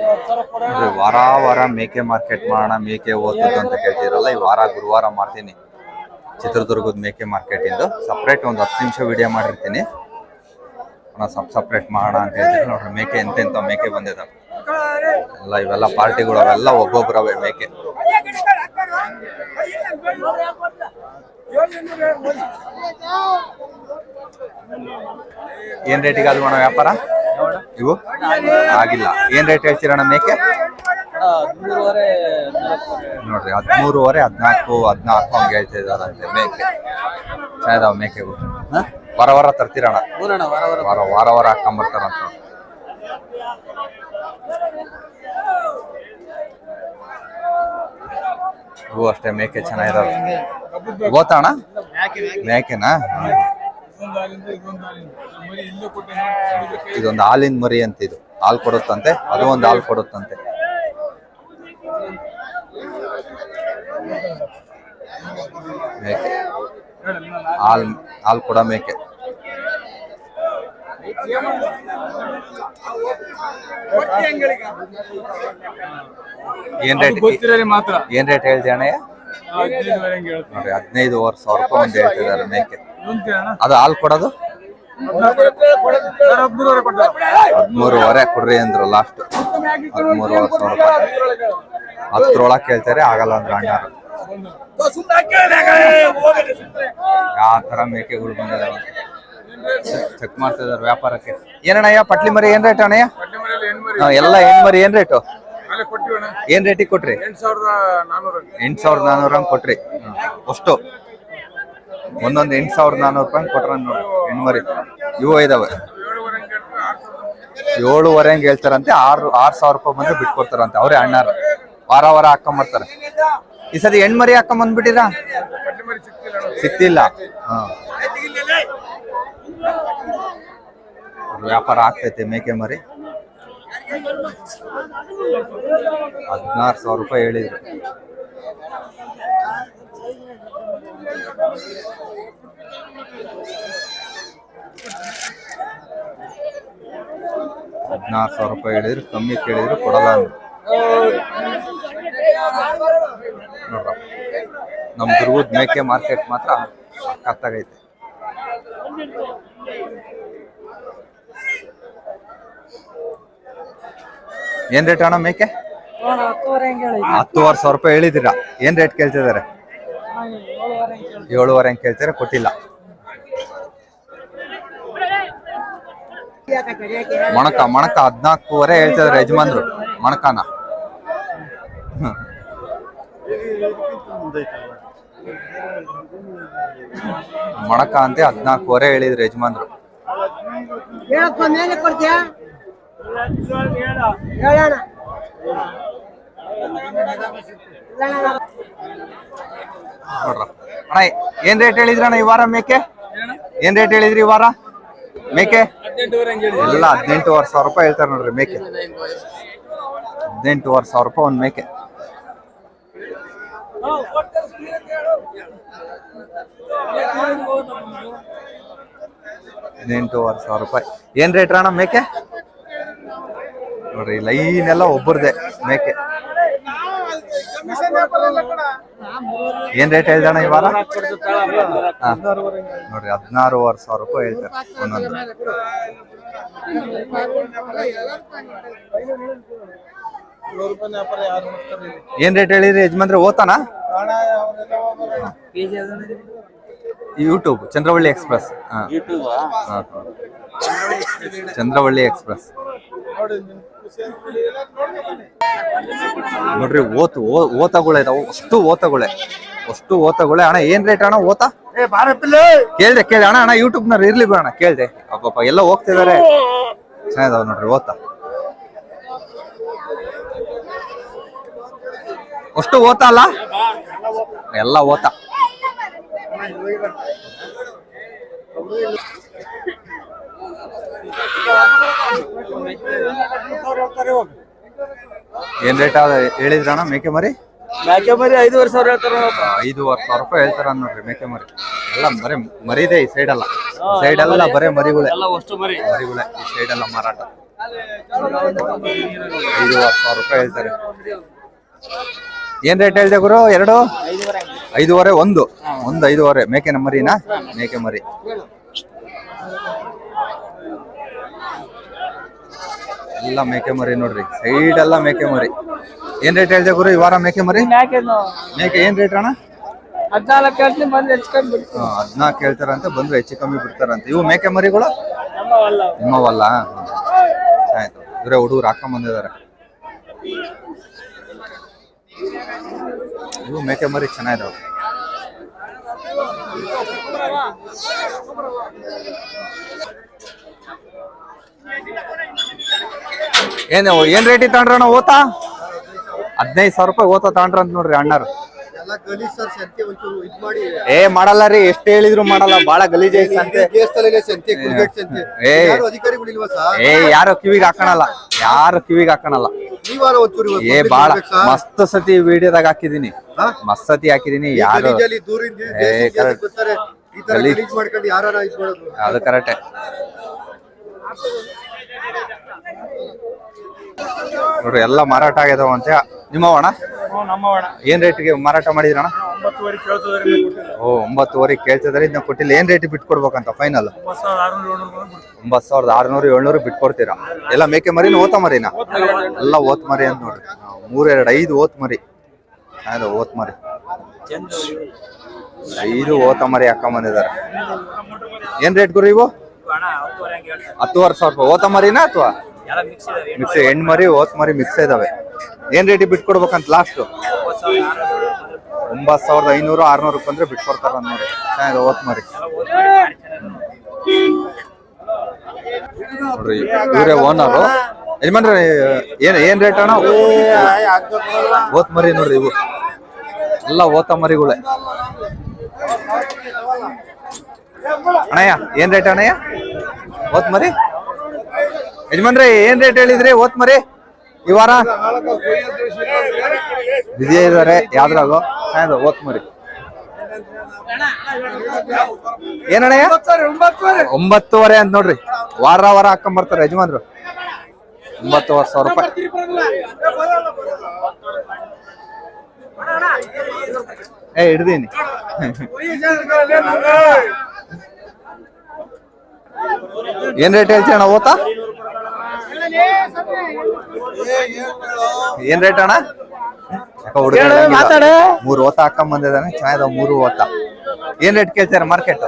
ನೋಡ್ರಿ, ವಾರ ವಾರ ಮೇಕೆ ಮಾರ್ಕೆಟ್ ಮಾಡೋಣ ಮೇಕೆ ಓದ್ತದ ಅಂತ ಕೇಳ್ತಿರಲ್ಲ ಈ ವಾರ ಗುರುವಾರ ಮಾಡ್ತೀನಿ. ಚಿತ್ರದುರ್ಗದ ಮೇಕೆ ಮಾರ್ಕೆಟ್ ಇಂದು. ಸಪ್ರೇಟ್ ಒಂದು ಹತ್ತು ನಿಮಿಷ ವಿಡಿಯೋ ಮಾಡಿರ್ತೀನಿ. ಸಪ್ ಸಪ್ರೇಟ್ ಮಾಡೋಣ ಅಂತ ಹೇಳ್ತೀನಿ ನೋಡ್ರಿ ಮೇಕೆ ಎಂತೆಂತ ಮೇಕೆ ಬಂದಿದ್ದಾವೆ ಎಲ್ಲ ಇವೆಲ್ಲ ಪಾರ್ಟಿಗಳು ಅವೆಲ್ಲ ಮೇಕೆ. ಏನ್ ರೇಟಿಗೆ ಅದು ಮಾಡೋ ವ್ಯಾಪಾರ? ಇವು? ಆಗಿಲ್ಲ. ಏನ್ ರೇಟ್ ಹೇಳ್ತೀರಣ್ಣ ಮೇಕೆ? ನೋಡ್ರಿ ಹದಿಮೂರುವರೆ ಹದಿನಾಲ್ಕು ಹದಿನಾಲ್ಕು ಹಂಗೆ ಹೇಳ್ತಾ ಇದಾರಂತೆ ಮೇಕೆ. ಚೆನ್ನಾಗಿದಾವ ಮೇಕೆ ವಾರ ವಾರ ತರ್ತೀರಣ್ಣ? ವಾರ ವಾರ ವಾರ ಹಾಕೊಂಬರ್ತಾರಂತ. ಇವು ಅಷ್ಟೇ ಮೇಕೆ ಚೆನ್ನಾಗಿದಾವೆ. ಗೊತ್ತಣ್ಣ ಮೇಕೆನಾ? ಇದೊಂದು ಹಾಲಿನ ಮರಿ ಅಂತ ಇದು. ಹಾಲು ಕೊಡುತ್ತಂತೆ ಅದು ಒಂದು ಹಾಲು ಕೊಡುತ್ತಂತೆ. ಮೇಕೆ. ಹಾಲ್ ಹಾಲು ಕೊಡೋ ಮೇಕೆ. ಏನ್ ರೇಟ್ ಏನ್ ರೇಟ್ ಹೇಳ್ತೀಯ ಅಣ್ಣಯ್ಯ? ಹದಿನೈದುವರೆ ಸಾವಿರ ರೂಪಾಯಿ ಒಂದು ಹೇಳ್ತಿದ್ದಾರೆ ಮೇಕೆ. ಅದು ಹಾಲು ಕೊಡೋದು? ಹದಿಮೂರುವರೆ ಕೊಡ್ರಿ ಅಂದ್ರು ಲಾಸ್ಟ್ ಹದಿಮೂರು ಸಾವಿರ ಕೇಳ್ತಾರೆ, ಆಗಲ್ಲ ಅಂದ್ರೆ ಅಣ್ಣಾರು ಯಾವ ತರ ಮೇಕೆಗಳು ಬಂದಿದಾವೆ. ಚೆಕ್ ಮಾಡ್ತಾ ಇದಾರೆ ವ್ಯಾಪಾರಕ್ಕೆ. ಏನಣ್ಣಯ್ಯ, ಪಟ್ಲಿ ಮರಿ ಏನ್ ರೇಟ್ ಅಣ್ಣಯ್ಯ? ಎಲ್ಲ ಏನ್ ಮರಿ ಏನ್ ರೇಟು ಏನ್ ರೇಟಿಗೆ ಕೊಟ್ರಿ? ಎಂಟು ಸಾವಿರದ ನಾನೂರ. ಕೊಟ್ರಿ. ಅಷ್ಟು. ಒಂದೊಂದು ಎಂಟ್ ಸಾವಿರದ ನಾನೂರು ರೂಪಾಯಿ ಕೊಟ್ರ ನೋಡಿ, ಹೆಣ್ಮರಿ. ಇವು ಇದಾವೆ. ಏಳುವರೆ ಹಂಗೆ ಹೇಳ್ತಾರಂತೆ, ಆರು ಆರು ಸಾವಿರ ರೂಪಾಯಿ ಬಂದ್ರೆ ಬಿಟ್ಕೊಡ್ತಾರಂತೆ, ಅವ್ರೇ ಅಣ್ಣಾರ. ವಾರ ವಾರ ಹಾಕೊಂಬರ್ತಾರೆ. ಈ ಸರಿ ಹೆಣ್ಮರಿ ಹಾಕೊಂಬಂದ್ಬಿಟ್ಟಿರಾ. ಸಿಕ್ತಿಲ್ಲ. ಹಾ. ವ್ಯಾಪಾರ ಆಗ್ತೈತೆ ಮೇಕೆ ಮರಿ. ಹದಿನಾರು ಸಾವಿರ ರೂಪಾಯಿ ಹೇಳಿದ್ರು. ಹದಿನಾರು ಸಾವಿರ ರೂಪಾಯಿ ಹೇಳಿದ್ರು ಕಮ್ಮಿ ಕೇಳಿದ್ರು ಕೊಡಲ್ಲ ನಮ್ಮ ನೋಡ್ರ ನಮ್ಮ ದುರ್ಗದ ಮೇಕೆ ಮಾರ್ಕೆಟ್ ಮಾತ್ರ ಕತ್ತಾಗೈತೆ ಏನ್ ರೇಟ್ ಅಣ್ಣ ಮೇಕೆ? ಹತ್ತುವರೆ ಸಾವಿರ ರೂಪಾಯಿ ಹೇಳಿದ್ದೀರಾ? ಏನ್ ರೇಟ್ ಕೇಳ್ತಿದ್ದಾರೆ? ಏಳುವರೆ ಹಂಗೆ ಕೇಳ್ತಾರೆ ಕೊಟ್ಟಿಲ್ಲ ಮೊಣಕ ಮೊಣಕ ಹದ್ನಾಲ್ಕೂವರೆ ಹೇಳ್ತಿದಾರೆ ಯಜಮಾನ್ರು, ಮೊಣಕನ. ಮೊಣಕ ಅಂತ ಹದ್ನಾಲ್ಕೂವರೆ ಹೇಳಿದ್ರು ಯಜಮಾನ್ರು ನೋಡ್ರ ಅಣ್ಣ, ಏನ್ ರೇಟ್ ಹೇಳಿದ್ರಣ್ಣ ಈ ವಾರ ಮೇಕೆ? ಏನ್ ರೇಟ್ ಹೇಳಿದ್ರಿ ಈ ವಾರ? ಮೇಕೆ? ಎಲ್ಲ ಹದಿನೆಂಟುವರೆ ಸಾವಿರ ರೂಪಾಯಿ ಹೇಳ್ತಾರೆ ನೋಡ್ರಿ ಮೇಕೆ. ಹದಿನೆಂಟುವರೆ ಸಾವಿರ ರೂಪಾಯಿ ಒಂದ್ ಮೇಕೆ. ಹದಿನೆಂಟುವರೆ ಸಾವಿರ ರೂಪಾಯಿ. ಏನ್ ರೇಟ್ ಅಣ್ಣ ಮೇಕೆ? ನೋಡ್ರಿ ಲೈನ್ ಎಲ್ಲ ಒಬ್ಬರದೇ ಮೇಕೆ ಏನ್ ರೇಟ್ ಹೇಳ್ದಣ ಇವಾಗ. ನೋಡ್ರಿ ಹದಿನಾರೂವರೆ ಸಾವಿರ ರೂಪಾಯಿ ಹೇಳ್ತಾರೆ ಒಂದೊಂದು? ಏನ್ ರೇಟ್ ಹೇಳಿದ್ರಿ ಯಜಮಾನ್ರಿ ಓತಾನ. YouTube Chandravalli express. Chandravalli express ನೋಡ್ರಿ ಓತ್ ಓತಗಳು ಇದಾವು. ಅಷ್ಟು ಓತಗಳೇ. ಅಷ್ಟು ಓತಗಳೇ. ಅಣ್ಣ ಏನ್ ರೇಟ್ ಅಣ್ಣ ಓತ? ಕೇಳ್ದೆ ಕೇಳಿ ಅಣ್ಣ ಅಣ್ಣ ಯೂಟ್ಯೂಬ್ನ ಇರ್ಲಿ ಬೇಡ ಕೇಳ್ದೆ. ಅಪ್ಪ ಎಲ್ಲ ಹೋಗ್ತಿದಾರೆ. ಚೆನ್ನಾಗಿದಾವ ನೋಡ್ರಿ ಓತ. ಅಷ್ಟು ಓತ ಅಲ್ಲ? ಎಲ್ಲ ಓತ. ಏನ್ ರೇಟ್ ಹೇಳಿದ್ರಣ್ಣ ಮೇಕೆ ಮರಿ? ಮೇಕೆ ಮರಿ ಐದುವರೆ ಸಾವಿರ ಹೇಳ್ತಾರ. ಐದೂವರೆ ಸಾವಿರ ರೂಪಾಯಿ ಹೇಳ್ತಾರ ನೋಡ್ರಿ ಮೇಕೆ ಮರಿ. ಎಲ್ಲ ಮರಿ ಮರಿದೆ ಈ ಸೈಡ್ ಅಲ್ಲ. ಸೈಡ್ ಎಲ್ಲ ಬರೀ ಮರಿಗಳೇ. ಮರಿಗಳೇ ಈ ಸೈಡ್ ಎಲ್ಲ ಮಾರಾಟ. ಐದೂವರೆ ಸಾವಿರ ರೂಪಾಯಿ ಹೇಳ್ತಾರೆ. ಏನ್ ರೇಟ್ ಹೇಳ್ದೆ ಗುರು? ಎರಡು? ಐದೂವರೆ. ಒಂದು. ಒಂದು ಐದೂವರೆ. ಮೇಕೆ ಮರಿನಾ? ಮೇಕೆ ಮರಿ. ಎಲ್ಲ ಮೇಕೆ ಮರಿ ನೋಡ್ರಿ ಸೈಡ್ ಎಲ್ಲ ಮೇಕೆ ಮರಿ. ಏನ್ ರೇಟ್ ಹೇಳ್ದೆ ಗುರು ಈ ವಾರ ಮೇಕೆ ಮರಿ? ಮೇಕೆ ಏನ್ ರೇಟ್ ಅಣ್ಣ? ಹದಿನಾಲ್ಕು ಹೇಳ್ತೀನಿ ಬಂದು ಹೆಚ್ಕೊಂಡ್ ಬಿಡ್ತೀನಿ ಹದಿನಾಲ್ಕು ಹೇಳ್ತಾರಂತೆ ಬಂದ್ರೆ ಹೆಚ್ಚು ಕಮ್ಮಿ ಬಿಡ್ತಾರಂತೆ. ಇವು ಮೇಕೆ ಮರಿಗಳು? ನಿಮ್ಮವಲ್ಲ. ಆಯ್ತು. ಇವ್ರೆ ಹುಡುಗರು ಹಾಕೊಂಡ್ ಬಂದಿದ್ದಾರೆ. ಇವು ಮೇಕೆ ಮರಿ ಚೆನ್ನಾಗಿದಾವೆ. ಏನು ಏನ್ ರೇಟ್ ತಗೊಂಡ್ರಣ್ಣ ಓತಾ? ಹದಿನೈದು ಸಾವಿರ ರೂಪಾಯಿ ಓತಾ ತಗೊಂಡ್ರ ಅಂತ ನೋಡ್ರಿ ಅಣ್ಣರು. ಏ ಮಾಡಲ್ಲ ರೀ ಎಷ್ಟ್ ಹೇಳಿದ್ರು ಮಾಡಲ್ಲ ಬಾಳ ಗಲೀಜ್ ಐತೆ ಸಂತೆ. ಏ. ಏ ಯಾರು ಕಿವಿಗೆ ಹಾಕಣಲ್ಲ ಯಾರು ಕಿವಿಗೆ ಹಾಕಣಲ್ಲ. ಏ ಬಾಳ ಮಸ್ತ್ ಸತಿ ವಿಡಿಯೋದಾಗ ಹಾಕಿದೀನಿ? ಮಸ್ತ್ ಸತಿ ಹಾಕಿದೀನಿ ಯಾರು ಅದು ಕರೆಕ್ಟೇ ನೋಡ್ರಿ ಎಲ್ಲ ಮಾರಾಟ ಆಗ್ಯದವಂತೆ. ನಿಮ್ಮವಣ ಏನ್ ರೇಟ್ಗೆ ಮಾರಾಟ ಮಾಡಿದ್ರಣ ಓ ಒಂಬತ್ತುವರೆ ಕೇಳ್ತಿದಾರೆ ಇದನ್ನ ಕೊಟ್ಟಿಲ್ಲ. ಏನ್ ರೇಟ್ ಬಿಟ್ಕೊಡ್ಬೇಕಂತ ಫೈನಲ್ ಒಂಬತ್ ಸಾವಿರದ ಆರ್ನೂರು ಏಳ್ನೂರು ಬಿಟ್ಕೊಡ್ತೀರಾ? ಎಲ್ಲ ಮೇಕೆ ಮರಿನ ಓತ ಮರಿನ? ಎಲ್ಲ ಓತ್ ಮರಿ ಅಂತ ನೋಡ್ರಿ. ಮೂರೆರಡು ಐದು ಓತ್ ಮರಿ. ಅದು ಓತ್ ಮರಿ. ಐದು ಓತ ಮರಿ ಹಾಕೊಂಬಂದಿದ್ದಾರೆ. ಏನ್ ರೇಟ್ ಗುರು ಇವು? ಹತ್ತುವರೆ ಸಾವಿರ ರೂಪಾಯಿ. ಓತ ಮರಿನಾ ಅಥವಾ? ಮಿಕ್ಸ್ ಹೆಣ್ಣು ಮರಿ ಓತ್ ಮರಿ ಮಿಕ್ಸ್ ಇದಾವೆ. ಏನ್ ರೇಟಿಗೆ ಬಿಟ್ಕೊಡ್ಬೇಕಂತ ಲಾಸ್ಟ್ ಒಂಬತ್ತು ಸಾವಿರದ ಐನೂರು ಆರ್ನೂರು ಬಂದ್ರೆ ಬಿಟ್ಕೊಡ್ತಾರ ನೋಡಿ ಚೆನ್ನಾಗಿದೆ ಓತ್ ಮರಿ. ನೋಡ್ರಿ ಇವರೇ ಓನರು ಯಜಮಾನ್ರಿ ಏನ್ ಏನ್ ರೇಟ್ ಅಣ್ಣ? ಓತ್ ಮರಿ ನೋಡ್ರಿ ಇವು. ಎಲ್ಲ ಓತ ಮರಿಗಳೇ. ಅಣ್ಣಯ್ಯ ಏನ್ ರೇಟ್ ಅಣ್ಣಯ್ಯ? ಓತ್ ಮರಿ? ಯಜಮಾನ್ರಿ, ಏನ್ ರೇಟ್ ಹೇಳಿದ್ರಿ ಓತ್ ಮರಿ? ಈ ವಾರ? ಬಿಜಿ ಇದಾರೆ, ಯಾವ್ದ್ರಾಗು. ಅದು ಓತ್ ಮರಿ. ಏನಣ್ಣ ಒಂಬತ್ತುವರೆ ಅಂತ ನೋಡ್ರಿ. ವಾರ ವಾರ ಹಾಕೊಂಡ್ ಬರ್ತಾರೆ ಯಜಮಾನ್ರು. ಒಂಬತ್ತುವರೆ ಸಾವಿರ ರೂಪಾಯಿ. ಏ, ಹಿಡ್ದೀನಿ. ಏನ್ ರೇಟ್ ಹೇಳ್ತೀಯ ಅಣ್ಣ ಓತಾ ಏನ್ ರೇಟ್ ಅಣ್ಣ? ಯಾಕೋ ಹುಡುಗ. ಮೂರು ಓತ ಹಾಕೊಂಡ್ ಬಂದಿದ್ದಾನೆ ಚೆನ್ನಾಗಿದಾವ ಮೂರು ಓತ. ಏನ್ ರೇಟ್ ಕೇಳ್ತಾರೆ ಮಾರ್ಕೆಟ್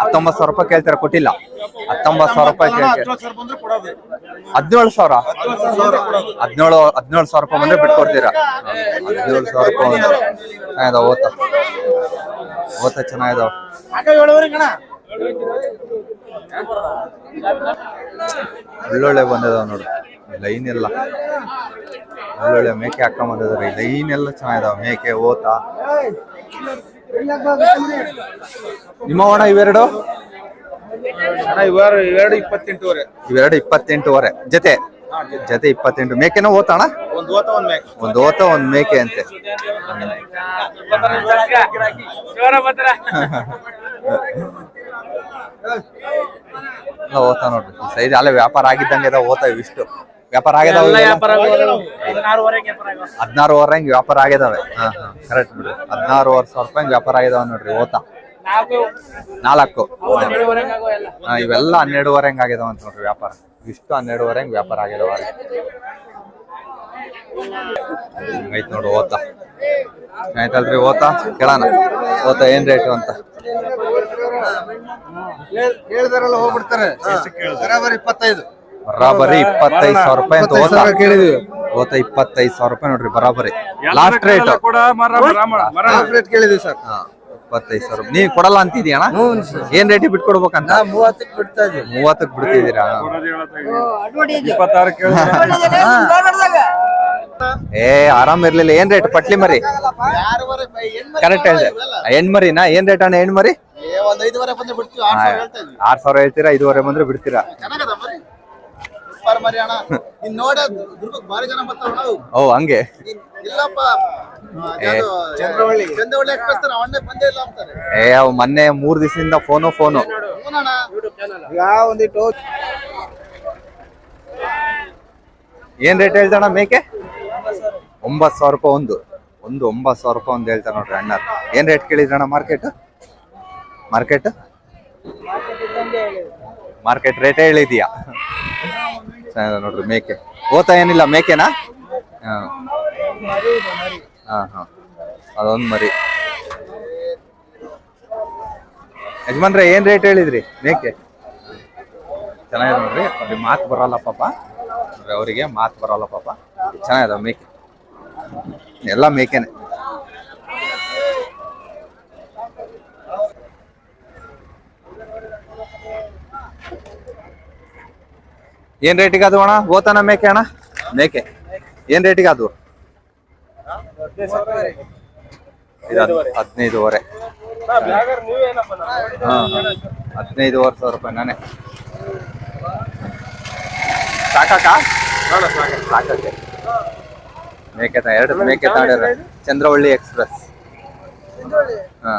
ಹತ್ತೊಂಬತ್ತು ಸಾವಿರ ರೂಪಾಯಿ ಕೇಳ್ತಾರೆ? ಕೊಟ್ಟಿಲ್ಲ. ಹತ್ತೊಂಬತ್ತು ಸಾವಿರ ರೂಪಾಯಿ ಕೇಳ್ತಾರೆ? ಹದಿನೇಳು ಸಾವಿರ? ಹದಿನೇಳು ಹದಿನೇಳು ಸಾವಿರ ರೂಪಾಯಿ ಬಂದ್ರೆ ಬಿಟ್ಕೊಡ್ತೀರಾ? ಹದಿನೇಳು ಸಾವಿರ ರೂಪಾಯಿ ಚೆನ್ನಾಗಿದಾವ ಓತ. ಓತ ಚೆನ್ನಾಗಿದಾವ ಒಳ್ಳೊಳ್ಳೆ ಬಂದಿದಾವ ನೋಡು. ಲೈನ್ ಎಲ್ಲ ಒಳ್ಳೊಳ್ಳೆ ಮೇಕೆ ಹಾಕೊಂಡ್ ಬಂದಿದಾರೆ ಲೈನ್ ಎಲ್ಲ ಚೆನ್ನಾಗಿದಾವ ಮೇಕೆ ಓತ ನಿಮ್ಮ ಒಣ ಇವೆರಡು ಇವೆರಡು ಇಪ್ಪತ್ತೆಂಟುವರೆ ಇವೆರಡು ಇಪ್ಪತ್ತೆಂಟುವರೆ ಜೊತೆ ಜೊತೆ ಇಪ್ಪತ್ತೆಂಟು ಮೇಕೆನೂ ಓತಾಣ ಒಂದು ಓತ ಒಂದ್ ಮೇಕೆ ಅಂತೆ ಓತ ನೋಡ್ರಿ ಸೈಡ್ ಅಲ್ಲೇ ವ್ಯಾಪಾರ ಆಗಿದ್ದಂಗೆ ಓತ ವ್ಯಾಪಾರ ಆಗ್ಯದಾವ ಹದಿನಾರುವರೆ ಹಿಂಗ್ ವ್ಯಾಪಾರ ಆಗಿದಾವೆ ಹಾ ಹಾ ಕರೆಕ್ಟ್ ಬಿಡ್ರಿ ಹದಿನಾರುವರೆ ಸಾವಿರ ರೂಪಾಯಿ ಹಿಂಗ್ ವ್ಯಾಪಾರ ಆಗಿದಾವೆ ನೋಡ್ರಿ ಓತ. ನಾಲ್ಕು. ಹಾ, ಇವೆಲ್ಲ ಹನ್ನೆರಡುವರೆ ಹಂಗ ಆಗಿದಾವ ಅಂತ ನೋಡ್ರಿ ವ್ಯಾಪಾರ. ಇಷ್ಟು ಹನ್ನೆರಡುವರೆ ಹೆಂಗ್ ವ್ಯಾಪಾರ ಆಗಿದಾವ ಐತ್ ನೋಡ್ರಿ ಓತ. ಆಯ್ತಲ್ರಿ ಓತ. ಕೇಳೋಣ. ಓತ ಏನ್ ರೇಟು ಅಂತ? ಹೇಳ್ದಾರಲ್ಲ ಹೋಗ್ಬಿಡ್ತಾರೆ. ಬರಾಬರ್ ಇಪ್ಪತ್ತೈದು. ಬರಾಬರಿ ಇಪ್ಪತ್ತೈದು ಸಾವಿರ ರೂಪಾಯಿ ಅಂತ ಸಾವಿರ ಕೇಳಿದ್ವಿ. ಓತ ಇಪ್ಪತ್ತೈದು ಸಾವಿರ ರೂಪಾಯಿ ನೋಡ್ರಿ ಬರಾಬರಿ. ಲಾಸ್ಟ್ ರೇಟ್ ಕೇಳಿದ್ವಿ ಸರ್. ಇಪ್ಪತ್ತೈದು ಸಾವಿರ ನೀವ್ ಕೊಡಲ್ಲ ಅಂತಿದ್ಯಾ ಏನ್ ರೇಟ್ ಬಿಟ್ಕೊಡ್ಬೇಕಂತ? ಮೂವತ್ತಕ್ಕೆ ಬಿಡ್ತಾ ಇದ್ವಿ ಮೂವತ್ತಕ್ಕೆ ಬಿಡ್ತಿದ್ದೀರಾ? ಏ ಆರಾಮ್ ಇರ್ಲಿಲ್ಲ. ಏನ್ ರೇಟ್ ಪಟ್ಲಿ ಮರಿ? ಕರೆಕ್ಟ್ ಹೇಳಿದೆ. ಹೆಣ್ ಮರಿನಾ ಏನ್ ರೇಟ್ ಅಣ್ಣ ಹೆಣ್ಮರಿ? ಆರ್ ಸಾವಿರ ಹೇಳ್ತೀರಾ? ಐದುವರೆ ಬಂದ್ರೆ ಬಿಡ್ತೀರಾ? ಚೆನ್ನಾಗದ ಮರಿ ಸೂಪರ್ ಮರಿ ಅಣ್ಣ ನೀನ್ ನೋಡ ದುರ್ಗಕ್ಕೆ ಭಾರಿ ಜನ ಬರ್ತಾವ ನಾವು ಓ ಹಂಗೆ? ಇಲ್ಲಪ್ಪ ಚಂದ್ರವಳ್ಳಿ. ಚಂದ್ರವಳ್ಳಿ ಎಕ್ಸ್ಪ್ರೆಸ್ ತರ ಅವನ್ನೇ ಬಂದೇ ಇಲ್ಲ ಅಂತಾರೆ. ಏ ಅವ್ ಮೊನ್ನೆ ಮೂರ್ ದಿವಸದಿಂದ ಫೋನು ಫೋನು. ಒಂದಿಟ್ಟು ಏನ್ ರೇಟ್ ಹೇಳ್ತಾಣ ಮೇಕೆ? ಒಂಬತ್ತು ಸಾವಿರ ರೂಪಾಯಿ ಒಂದು. ಒಂದು ಒಂಬತ್ತು ಸಾವಿರ ರೂಪಾಯಿ ಒಂದು ಹೇಳ್ತಾರೆ ನೋಡ್ರಿ ಅಣ್ಣ ಏನ್ ರೇಟ್ ಕೇಳಿದ್ರಣ್ಣ ಮಾರ್ಕೆಟ್ ಮಾರ್ಕೆಟ್ ಮಾರ್ಕೆಟ್ ರೇಟೇ ಹೇಳಿದ್ಯಾ? ನೋಡ್ರಿ, ಮೇಕೆ. ಓತಾ ಏನಿಲ್ಲ, ಮೇಕೆನಾ? ಹಾ. ಹಾ ಅದೊಂದು ಮರಿ. ಯಜಮಾನ್ರೆ, ಏನ್ ರೇಟ್ ಹೇಳಿದ್ರಿ, ಮೇಕೆ? ಚೆನ್ನಾಗಿದೆ ನೋಡ್ರಿ ಅವ್ರಿಗೆ ಮಾತು ಬರಲ್ಲ ಪಾಪ. ಅವರಿಗೆ ಮಾತು ಬರಲ್ಲ ಪಾಪ. ಚೆನ್ನಾಗಿದೆ ಮೇಕೆ. ಎಲ್ಲ ಮೇಕೆನೆ. ಏನ್ ರೇಟಿಗೆ ಅದು ಅಣ್ಣ? ಓತಾನ ಮೇಕೆ ಅಣ್ಣ? ಮೇಕೆ. ಏನ್ ರೇಟಿಗೆ ಅದು ಹದಿನೈದುವರೆ. ಹದಿನೈದುವರೆ ಸಾವಿರ ರೂಪಾಯಿ ನಾನೇ. ಸಾಕಾಕ? ಸಾಕಕ್ಕೆ ಮೇಕೆ ಎರಡು ಮೇಕೆ ತಾಂಡಿರ. ಚಂದ್ರವಳ್ಳಿ ಎಕ್ಸ್ಪ್ರೆಸ್. ಹಾ.